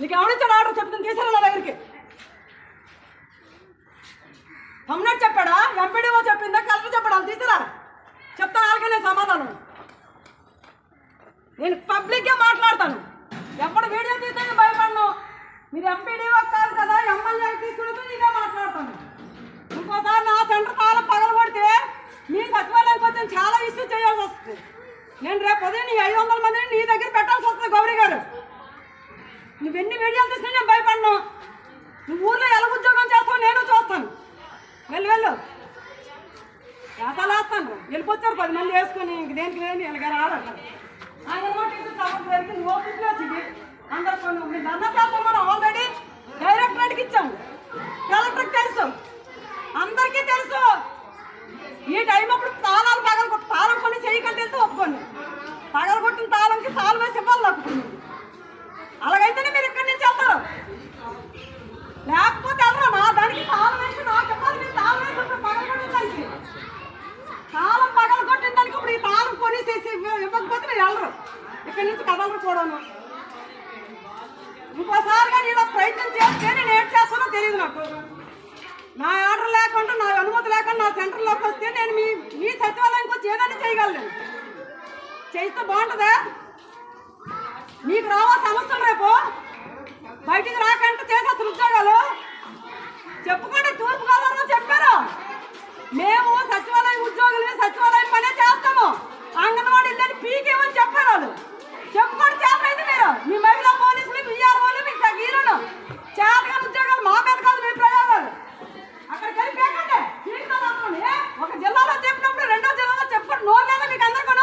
Order చెప్తుంది తీసారా నా దగ్గరికి. కమ్నట్ చెప్పాడా? ఎంపీడీఓ చెప్పిందా? కలెక్టర్ చెప్పాడా? అది తీసుకురా చెప్తాను వాళ్ళకే నేను సమాధానం. నేను పబ్లిక్గా మాట్లాడతాను. ఎప్పుడు వీడియో తీస్తే భయపడను. మీరు ఎంపీడీఓ కాదు కదా ఎమ్మెల్యే తీసుకుంటే నేనే మాట్లాడతాను. ఇంకోసారి నా సెంటర్ తాళం పగల కొడితే మీ సచివాలయం కొంచెం చాలా ఇష్యూ చేయాల్సి వస్తుంది. నేను రేపు ఉదయం నీ ఐదు వందల మందిని నీ దగ్గర పెట్టాల్సి నువ్వు ఎన్ని వీడియోలు తీసినా నేను భయపడను. నువ్వు ఊర్లో ఎలా ఉద్యోగం చేస్తావు నేను చూస్తాను. వెళ్ళు వెళ్ళు. వేసాలు వేస్తాను వెళ్ళిపోతారు పది మంది వేసుకొని ఇంక దేనికి లేని ఇలాగ రాడు అంగన్వాడీ టీచర్ సపోర్ట్ గారికి నువ్వు ఓపెన్ ఇది. అందరు కొన్ని మీరు అన్న చేస్తాం మనం ఆల్రెడీ డైరెక్టరేట్కి ఇచ్చాము. కలెక్టర్కి తెలుసు అందరికీ తెలుసు ఈ టైం అప్పుడు తాళాలు పగల కొట్టు తాళం కొన్ని చేయకంటే వెళ్తే ఒప్పుకోండి పగల కొట్టిన తాళంకి తాళం వేసి ఇవ్వాలి నాకు అలాగైతేనే మీరు ఇక్కడి నుంచి వెళ్తారు లేకపోతే వెళ్ళరా నా దానికి తాళం వేసి నాకు ఇవ్వాలి మీరు తాళం వేసి ఉంటే పగల కొట్టిన దానికి తాళం పగల కొట్టిన దానికి ఇప్పుడు ఈ తాళం కొనేసేసి ఇవ్వ- ఇవ్వకపోతే మీరు వెళ్ళరు ఇక్కడి నుంచి కదలరు కూడాను ఇంకోసారి కానీ ఇలా ప్రయత్నం చేస్తే నేను ఏం చేస్తానో తెలియదు నాకు నా ఆర్డర్ లేకుండా నా అనుమతి లేకుండా నా సెంటర్లోకి వస్తే నేను మీ మీ సచివాలయానికి వచ్చి ఏదైనా చేయగలను. చేస్తే బాగుంటుందా? మీకు రావా సమస్యలు రేపు బయటికి రాకంటే చేసేస్తారు ఉద్యోగాలు చెప్పుకోండి తూర్పు గోదావరిలో చెప్పారు మేము సచివాలయం ఉద్యోగులు సచివాలయం పనే చేస్తాము అంగన్వాడీ ఇల్లని పీకేమని చెప్పారు వాళ్ళు చెప్పుకోండి చేపలేదు మీరు మీ మహిళా పోలీసులు మీ ఆర్ఓలు మీ సగీరులు చేతగా ఉద్యోగాలు మా మీద కాదు మీ ప్రయోగాలు అక్కడికి వెళ్ళి పేకండి పీకుతాను అనుకోండి. ఏ? ఒక జిల్లాలో చెప్పినప్పుడు రెండో జిల్లాలో చెప్పుకోండి నోరు లేదా మీకు అందరికీ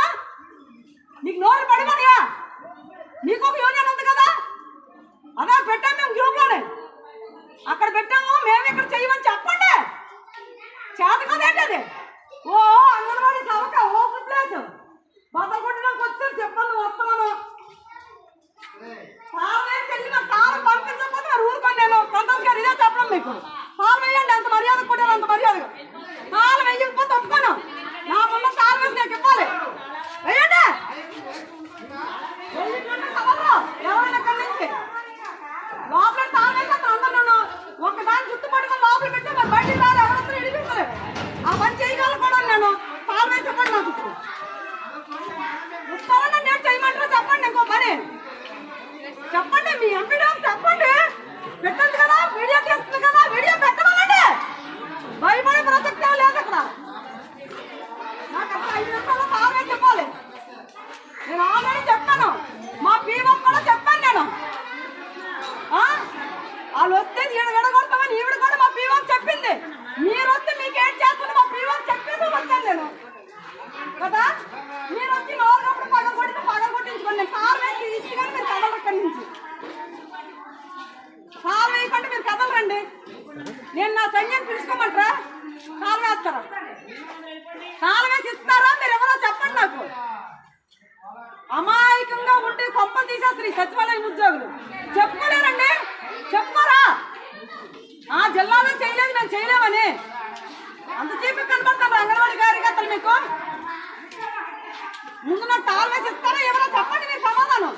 నీకు నోరు పడిపోయా నీకు ఒక యూనియన్ ఉంది కదా? అదే పెట్టాం మేము గ్రూప్లోనే అక్కడ పెట్టాము మేము ఇక్కడ చేయమని చెప్పండి. చేత కదేంటి అది? ఓ అంగన్వాడీ సవక ఓపెన్ ప్లేస్ బద్దలు కొట్టడానికి వచ్చారు చెప్పండి వస్తున్నాను పాలు వేసి వెళ్ళి నాకు కాలం పంపించకపోతే మరి ఊరుకోండి నేను సంతోష్ గారు ఇదే చెప్పడం మీకు పాలు వేయండి ఎంత మర్యాద కొట్టారు అంత మర్యాద పాలు వేయకపోతే ఒప్పుకోను నా ముందు పాలు వేసి నాకు ఇవ్వాలి వేయండి వెళ్ళిపోండి కదలరు. ఎవరైనా ఇక్కడి నుంచి లోపల తాళం వేసేస్తారు అందరూ ఒక దాని జుట్టు పట్టుకొని లోపల పెట్టి మరి బయటికి రారు ఎవరొస్తారు ఇడిపిస్తారు ఆ పని చేయగలను కూడా నేను తాళం వేసి ఇవ్వండి నాకు ఇప్పుడు ఇస్తారన్నా నేను చేయమంటారా చెప్పండి ఇంకో పని చెప్పండి మీ ఎంపీడీ చెప్పండి పెట్టండి కదా వీడియో తీస్తుంది కదా వీడియో పెట్టమనండి భయపడే ప్రసక్తే లేదు అక్కడ నాకు అక్కడ ఐదు నిమిషాలు తాళం వేసి ఇవ్వాలి నేను ఆల్రెడీ చెప్పాను మా పీఓ కూడా చెప్పాను నేను ఆ? వాళ్ళు వస్తే ఈడ విడగొడతామని ఈవిడ కూడా మా పీఓ చెప్పింది. మీరు వస్తే మీకు ఏం చేస్తుంది మా పీఓ చెప్పేసి వచ్చాను నేను. కదా? మీరు వచ్చి నాలుగప్పుడు పగ కొడితే పగ కొట్టించుకోండి. కారు వేసి ఇచ్చి కానీ మీరు కదలరు అక్కడి నుంచి. కారు వేయకుండా మీరు కదలరండి నేను నా సంజయ్ పిలుచుకోమంటారా? కాలు వేస్తారా? కాలు వేసి ఇస్తారా? మీరు ఎవరో చెప్పండి నాకు. అమాయకంగా ఉండి కొంపలు తీసేస్తారు ఈ సచివాలయం ఉద్యోగులు. చెప్పుకోలేరండి? చెప్పుకోరా? ఆ జిల్లాలో చేయలేదు మేము చేయలేమని. అంత కనబడతారు అంగన్వాడీ కార్యకర్తలు మీకు. ముందు నాకు తాళం వేసి ఇస్తారా? ఎవరో చెప్పండి మీరు సమాధానం.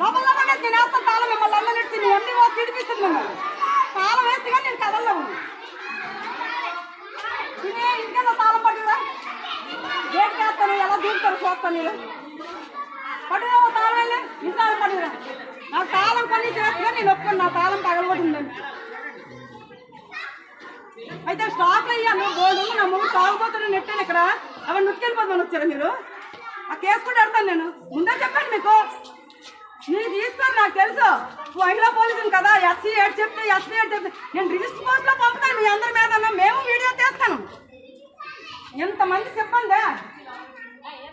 సభల్లో నేను వేస్తాను తాళం మిమ్మల్ని అల్లనెట్టి నేను ఎన్ని ఓ తిడిపిస్తుంది మిమ్మల్ని. తాళం వేస్తే కానీ నేను కదల్లో ఉంది తినే ఇంటికన్నా తాళం పట్టుకురా. గేట్ చేస్తాను? ఎలా దూకుతారు చూస్తాను నేను పట్టుకురా తాళం ఇంట్లో పట్టుకురా. నాకు తాళం కొన్ని చేస్తున్నా నేను ఒప్పుకుని. నా తాళం పగలగొట్టిందని. అయితే స్టాక్ అయ్యాను బోర్డు నా ముందు తాగుపోతున్నా నెట్టాను ఇక్కడ అవన్నీ నుట్టుకెళ్ళిపోతాను వచ్చారు మీరు. ఆ కేసు కూడా పెడతాను నేను. ముందే చెప్పండి మీకు. మీరు తీసుకోను నాకు తెలుసు. మహిళా పోలీసులు కదా ఎస్సీ ఏడు చెప్తే ఎస్సీ ఏడు చెప్తే. నేను రిజిస్టర్ పోస్ట్లో పంపుతాను మీ అందరి మీద మేము వీడియో తీస్తాను. ఎంతమంది చెప్పండి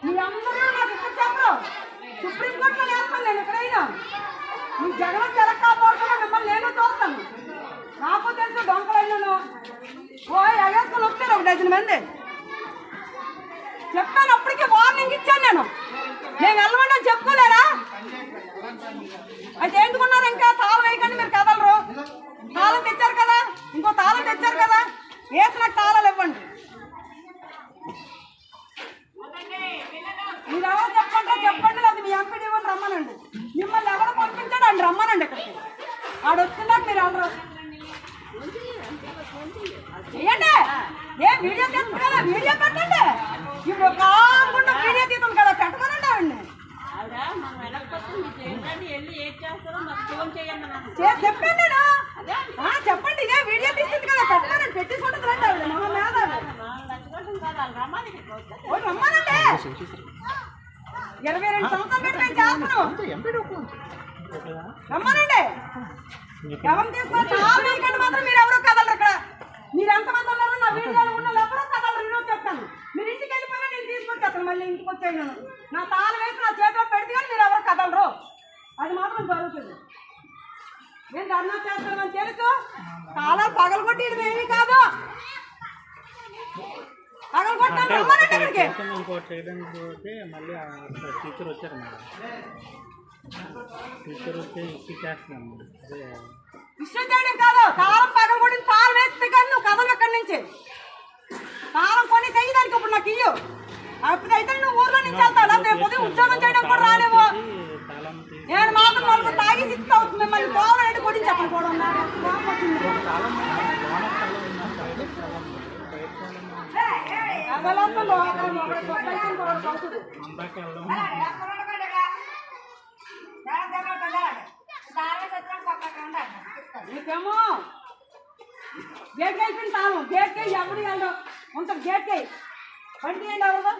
మీ అందరూ నాకు ఇప్పుడు చెప్పరు. సుప్రీంకోర్టులో వేస్తాను నేను ఎక్కడైనా? నువ్వు జగన్ జలక్ కాపాడుతున్నా మిమ్మల్ని నేను చూస్తాను నాకు తెలుసు డొంకలైనాను ఓ ఎగేసుకొని వచ్చారు ఒక డజన్ మంది. చెప్పాను అప్పటికే వార్నింగ్ ఇచ్చాను నేను. నేను వెళ్ళమని చెప్పుకోలేరా? అయితే ఎందుకు ఇంకా తాళం వేయకండి మీరు కదలరు తాళం తెచ్చారు కదా ఇంకో తాళం తెచ్చారు కదా వేసి నాకు తాళాలు ఇవ్వండి మీరు ఎవరు చెప్పండి చెప్పండి లేదు మీ ఎంపీడీ రమ్మనండి మిమ్మల్ని ఎవరు పంపించాడు అండి రమ్మనండి ఇక్కడికి ఆడు వచ్చిందాక మీరు అందరూ చేయండి ఏ వీడియో తీస్తుంది కదా వీడియో పెట్టండి ఇప్పుడు కాకుండా వీడియో తీస్తుంది కదా పెట్టమనండి ఆవిడ్ని ఆవిడ మనం వెళ్ళకపోతే మీకు ఏంటంటే వెళ్ళి ఏం చేస్తారో మాకు ఫోన్ చేయండి నాకు చే- చెప్పండి నేను ఆ, చెప్పండి ఇదే వీడియో తీస్తుంది కదా పెట్టమని పెట్టేసుకుంటుంది రండి ఆవిడ మహా మేధావి నాలుగు లక్షలు కాదు వాళ్ళు రమ్మని ఇక్కడికి వస్తే ఓ రమ్మానండి ఇరవై రెండు సంవత్సరాలు పెట్టి మేము చేస్తున్నాం రమ్మానండి. ఎవరు తీసుకొని నా మీకంటే మాత్రం మీరు ఎవరో కదలరు ఇక్కడ. మీరు ఎంతమంది ఉన్నారో నా వీడియోలో ఉన్న వాళ్ళు ఎవరో కదలరు. నేను చెప్తాను. మీరు ఇంటికి వెళ్ళిపోయినా నేను తీసుకొచ్చేస్తాను మళ్ళీ ఇంటికి వచ్చాను నేను నా తాళం వేసి నా చేతిలో పెడితే కానీ మీరు ఎవరు కదలరు. అది మాత్రం జరుగుతుంది. నేను ధర్నా చేస్తానని తెలుసు. తాళాలు పగలగొట్టి ఇది ఏమీ కాదు. మళ్ళీ టీచర్ వచ్చారు మేడం. టీచర్ వచ్చి ఇచ్చి చేస్తున్నాం. అదే. విషయం చేయడం కాదు తాళం కొట్టి తాళం వేస్తే కానీ నువ్వు కదలు ఎక్కడి నుంచి. తాళం కొని చెయ్యి దానికి ఇప్పుడు నాకు ఇయ్యు. అప్పుడు అయితే నువ్వు ఊర్లో నుంచి వెళ్తావు లేకపోతే ఉద్యోగం చేయడం కూడా రాలేవు. నేను మాత్రం వాళ్ళకు తాగి సిక్స్ మిమ్మల్ని పోవాలంటే కొట్టి చెప్పను కూడా తాళం లోన తాళం ఉన్నాం బయట తాళం ఉంది. బయట తాళం ఉంది. అందాక వెళ్దాం నీకేమో గేట్ అయిపోయిన తాళం గేట్కి ఎవరు వెళ్ళడం. ఉంటాం గేట్కి బండి తీయండి ఎవరు?